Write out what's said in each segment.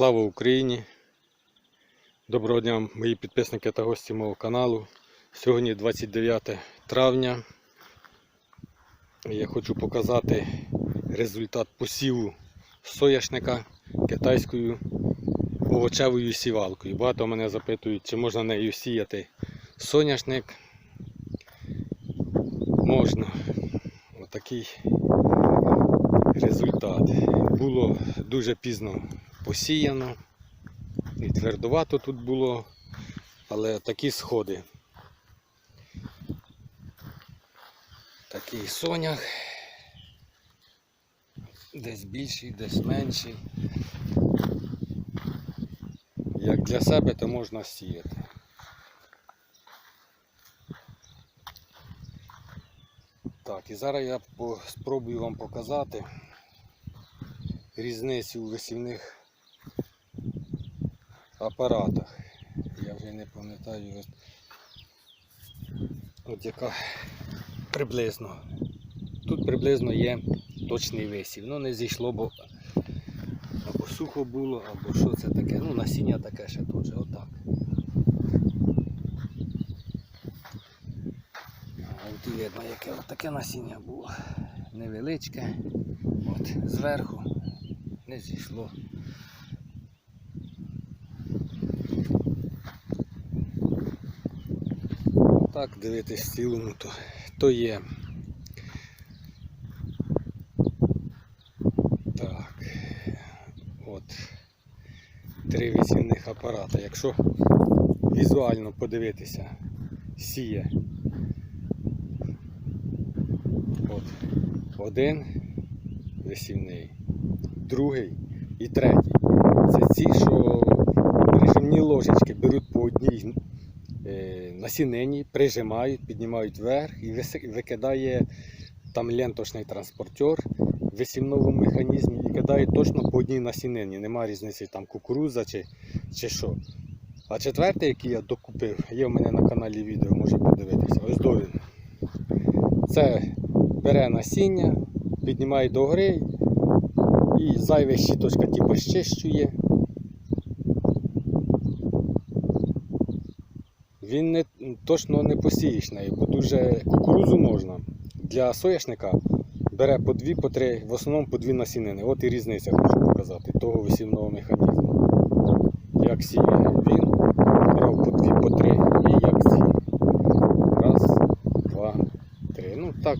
Слава Україні! Доброго дня, мої підписники та гості мого каналу. Сьогодні 29 травня. Я хочу показати результат посіву соняшника китайською овочевою сівалкою. Багато мене запитують, чи можна нею сіяти соняшник. Можна. Отакий результат. Було дуже пізно посіяно. І твердувато тут було, але такі сходи. Такий сонях. Десь більший, десь менший. Як для себе, то можна сіяти. Так, і зараз я спробую вам показати різницю у висівних апаратах. Я вже не пам'ятаю, от, от яка приблизно. Тут приблизно є точний висів. Ну не зійшло, бо або сухо було, або що це таке. Ну насіння таке ще теж, отак. От і видно, яке таке насіння було. Невеличке. От зверху не зійшло. Так, дивитись цілому, то, то є. Так. От. Три вісівних апарата. Якщо візуально подивитися, сіє. От. Один висівний, другий і третій. Це ці, що прижимні ложечки беруть по одній е, насінині, прижимають, піднімають вверх і викидає там ленточний транспортер в висівному механізмі і кидає точно по одній насінині. Нема різниці там кукурудза чи, чи що. А четвертий, який я докупив, є в мене на каналі відео, може подивитися. Ось до. Це бере насіння, піднімає догори і зайве щіточка типу щищує. Він не, точно не посієш нею, бо дуже кукурудзу можна. Для соняшника бере по дві, по три, в основному по дві насінини. От і різниця хочу показати того висівного механізму. Як сіє він, брав по дві, по три і як сіє. Раз, два, три. Ну так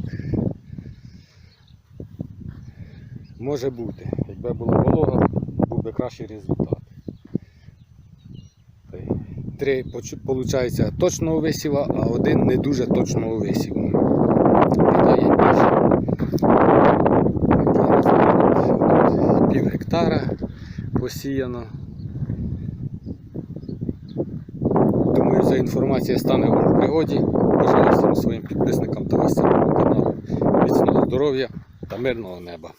може бути. Якби була волога, був би кращий результат. Три виходить точного висіва, а один не дуже точного висіву. Кидає більше. Пів гектара посіяно. Думаю, ця інформація стане вам в пригоді. Всім своїм підписникам та гостям каналу міцного здоров'я та мирного неба.